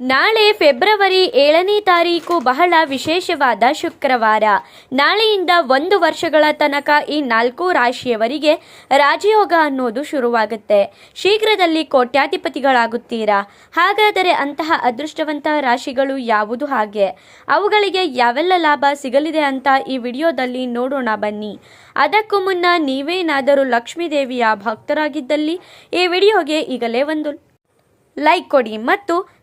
ನಾಳೆ ಫೆಬ್ರವರಿ ಏಳನೇ ತಾರೀಕು ಬಹಳ ವಿಶೇಷವಾದ ಶುಕ್ರವಾರ. ನಾಳೆಯಿಂದ ಒಂದು ವರ್ಷಗಳ ತನಕ ಈ ನಾಲ್ಕು ರಾಶಿಯವರಿಗೆ ರಾಜಯೋಗ ಅನ್ನೋದು ಶುರುವಾಗುತ್ತೆ. ಶೀಘ್ರದಲ್ಲಿ ಕೋಟ್ಯಾಧಿಪತಿಗಳಾಗುತ್ತೀರಾ? ಹಾಗಾದರೆ ಅಂತಹ ಅದೃಷ್ಟವಂತ ರಾಶಿಗಳು ಯಾವುದು ಹಾಗೆ? ಅವುಗಳಿಗೆ ಯಾವೆಲ್ಲ ಲಾಭ ಸಿಗಲಿದೆ ಅಂತ ಈ ವಿಡಿಯೋದಲ್ಲಿ ನೋಡೋಣ ಬನ್ನಿ. ಅದಕ್ಕೂ ಮುನ್ನ ನೀವೇನಾದರೂ ಲಕ್ಷ್ಮೀದೇವಿಯ ಭಕ್ತರಾಗಿದ್ದಲ್ಲಿ ಈ ವಿಡಿಯೋಗೆ ಈಗಲೇ ಒಂದು ಲೈಕ್ ಕೊಡಿ ಮತ್ತು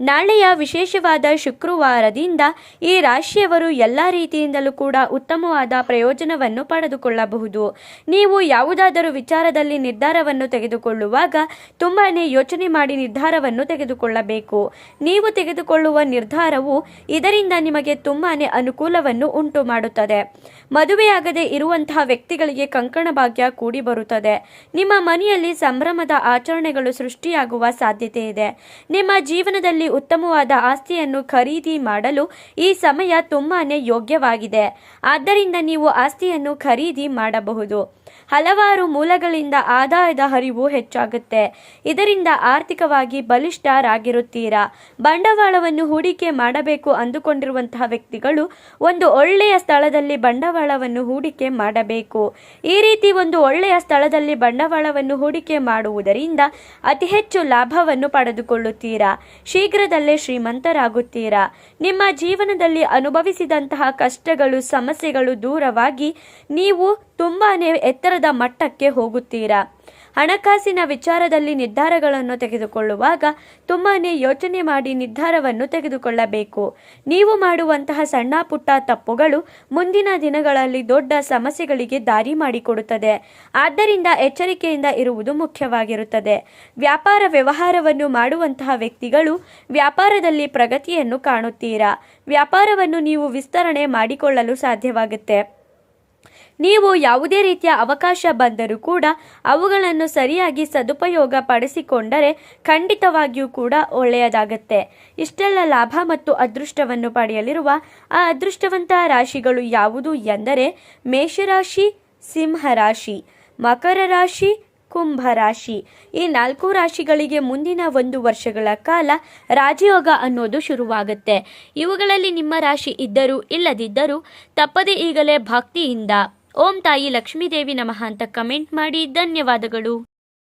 ನಾಳೆಯ ವಿಶೇಷವಾದ ಶುಕ್ರವಾರದಿಂದ ಈ ರಾಶಿಯವರು ಎಲ್ಲ ರೀತಿಯಿಂದಲೂ ಕೂಡ ಉತ್ತಮವಾದ ಪ್ರಯೋಜನವನ್ನು ಪಡೆದುಕೊಳ್ಳಬಹುದು. ನೀವು ಯಾವುದಾದರೂ ವಿಚಾರದಲ್ಲಿ ನಿರ್ಧಾರವನ್ನು ತೆಗೆದುಕೊಳ್ಳುವಾಗ ತುಂಬಾ ಯೋಚನೆ ಮಾಡಿ ನಿರ್ಧಾರವನ್ನು ತೆಗೆದುಕೊಳ್ಳಬೇಕು. ನೀವು ತೆಗೆದುಕೊಳ್ಳುವ ನಿರ್ಧಾರವು ಇದರಿಂದ ನಿಮಗೆ ತುಂಬಾ ಅನುಕೂಲವನ್ನು ಉಂಟು ಮಾಡುತ್ತದೆ ಮದುವೆಯಾಗದೆ ಇರುವಂತಹ ವ್ಯಕ್ತಿಗಳಿಗೆ ಕಂಕಣ ಭಾಗ್ಯ ಕೂಡಿ ಬರುತ್ತದೆ. ನಿಮ್ಮ ಮನೆಯಲ್ಲಿ ಸಂಭ್ರಮದ ಆಚರಣೆಗಳು ಸೃಷ್ಟಿಯಾಗುವ ಸಾಧ್ಯತೆ ಇದೆ. ನಿಮ್ಮ ಜೀವನದಲ್ಲಿ ಉತ್ತಮವಾದ ಆಸ್ತಿಯನ್ನು ಖರೀದಿ ಮಾಡಲು ಈ ಸಮಯ ತುಂಬಾನೇ ಯೋಗ್ಯವಾಗಿದೆ. ಆದ್ದರಿಂದ ನೀವು ಆಸ್ತಿಯನ್ನು ಖರೀದಿ ಮಾಡಬಹುದು. ಹಲವಾರು ಮೂಲಗಳಿಂದ ಆದಾಯದ ಹರಿವು ಹೆಚ್ಚಾಗುತ್ತೆ. ಇದರಿಂದ ಆರ್ಥಿಕವಾಗಿ ಬಲಿಷ್ಠರಾಗಿರುತ್ತೀರಾ. ಬಂಡವಾಳವನ್ನು ಹೂಡಿಕೆ ಮಾಡಬೇಕು ಅಂದುಕೊಂಡಿರುವಂತಹ ವ್ಯಕ್ತಿಗಳು ಒಂದು ಒಳ್ಳೆಯ ಸ್ಥಳದಲ್ಲಿ ಬಂಡವಾಳವನ್ನು ಹೂಡಿಕೆ ಮಾಡಬೇಕು. ಈ ರೀತಿ ಒಂದು ಒಳ್ಳೆಯ ಸ್ಥಳದಲ್ಲಿ ಬಂಡವಾಳವನ್ನು ಹೂಡಿಕೆ ಮಾಡುವುದರಿಂದ ಅತಿ ಹೆಚ್ಚು ಲಾಭವನ್ನು ಪಡೆದುಕೊಳ್ಳುತ್ತೀರಾ. ಶೀಘ್ರದಲ್ಲೇ ಶ್ರೀಮಂತರಾಗುತ್ತೀರಾ. ನಿಮ್ಮ ಜೀವನದಲ್ಲಿ ಅನುಭವಿಸಿದಂತಹ ಕಷ್ಟಗಳು, ಸಮಸ್ಯೆಗಳು ದೂರವಾಗಿ ನೀವು ತುಂಬಾನೇ ಎತ್ತರದ ಮಟ್ಟಕ್ಕೆ ಹೋಗುತ್ತೀರಾ? ಹಣಕಾಸಿನ ವಿಚಾರದಲ್ಲಿ ನಿರ್ಧಾರಗಳನ್ನು ತೆಗೆದುಕೊಳ್ಳುವಾಗ ತುಂಬಾನೇ ಯೋಚನೆ ಮಾಡಿ ನಿರ್ಧಾರವನ್ನು ತೆಗೆದುಕೊಳ್ಳಬೇಕು. ನೀವು ಮಾಡುವಂತಹ ಸಣ್ಣ ಪುಟ್ಟ ತಪ್ಪುಗಳು ಮುಂದಿನ ದಿನಗಳಲ್ಲಿ ದೊಡ್ಡ ಸಮಸ್ಯೆಗಳಿಗೆ ದಾರಿ ಮಾಡಿಕೊಡುತ್ತದೆ. ಆದ್ದರಿಂದ ಎಚ್ಚರಿಕೆಯಿಂದ ಇರುವುದು ಮುಖ್ಯವಾಗಿರುತ್ತದೆ. ವ್ಯಾಪಾರ ವ್ಯವಹಾರವನ್ನು ಮಾಡುವಂತಹ ವ್ಯಕ್ತಿಗಳು ವ್ಯಾಪಾರದಲ್ಲಿ ಪ್ರಗತಿಯನ್ನು ಕಾಣುತ್ತೀರಾ? ವ್ಯಾಪಾರವನ್ನು ನೀವು ವಿಸ್ತರಣೆ ಮಾಡಿಕೊಳ್ಳಲು ಸಾಧ್ಯವಾಗುತ್ತೆ. ನೀವು ಯಾವುದೇ ರೀತಿಯ ಅವಕಾಶ ಬಂದರೂ ಕೂಡ ಅವುಗಳನ್ನು ಸರಿಯಾಗಿ ಸದುಪಯೋಗ ಪಡಿಸಿಕೊಂಡರೆ ಖಂಡಿತವಾಗಿಯೂ ಕೂಡ ಒಳ್ಳೆಯದಾಗತ್ತೆ. ಇಷ್ಟೆಲ್ಲ ಲಾಭ ಮತ್ತು ಅದೃಷ್ಟವನ್ನು ಪಡೆಯಲಿರುವ ಆ ಅದೃಷ್ಟವಂತ ರಾಶಿಗಳು ಯಾವುದು ಎಂದರೆ ಮೇಷರಾಶಿ, ಸಿಂಹರಾಶಿ ಮಕರ ರಾಶಿ ಕುಂಭ ರಾಶಿ ಈ ನಾಲ್ಕು ರಾಶಿಗಳಿಗೆ ಮುಂದಿನ ಒಂದು ವರ್ಷಗಳ ಕಾಲ ರಾಜಯೋಗ ಅನ್ನೋದು ಶುರುವಾಗುತ್ತೆ. ಇವುಗಳಲ್ಲಿ ನಿಮ್ಮ ರಾಶಿ ಇದ್ದರೂ ಇಲ್ಲದಿದ್ದರೂ ತಪ್ಪದೇ ಈಗಲೇ ಭಕ್ತಿಯಿಂದ ಓಂ ತಾಯಿ ಲಕ್ಷ್ಮೀದೇವಿ ನಮಃ ಅಂತ ಕಮೆಂಟ್ ಮಾಡಿ ಧನ್ಯವಾದಗಳು.